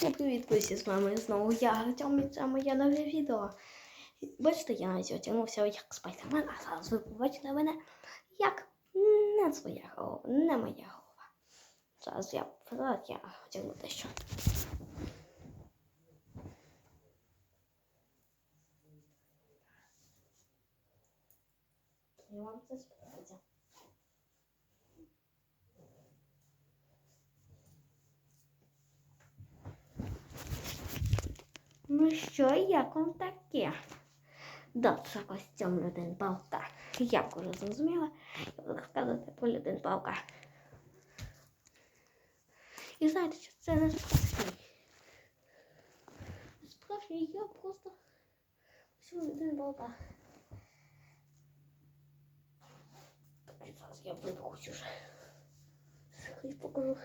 Всім привіт, друзі, з вами знову я, Артем, і це моє нове відео. Бачите, я навіть одягнувся як спайдермен, а зараз ви побачите мене як не своя голова, не моя голова. Зараз я зараз я одягну дещо. І вам це сподобається. Ну що, як вам таке? Да, це костюм людин палка. Як уже зрозуміла, я буду розказувати про людин палка. І знаєте, що це не справжній. Справжній я просто костюм людин палка. Зараз я видухусь уже. Хоч покажу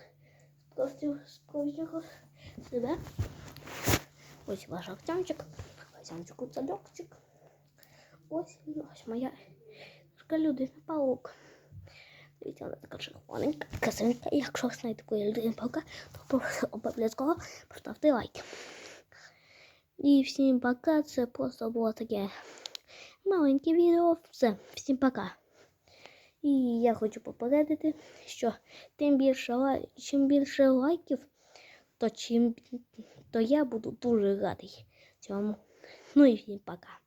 справжнього себе. Ось ваш Артемчик, Артемчику цадокчик. Ось, ось моя людина паук. Дивіться, вона така червоненька, красивенька. І якщо ви знаєте такої людини паука, то обов'язково поставте лайк. І всім пока. Це просто було таке маленьке відео. Все, всім пока. І я хочу попередити, що тим більше, лай- чим більше лайків, то чим то я буду дуже радий цьому. Ну і всім пока.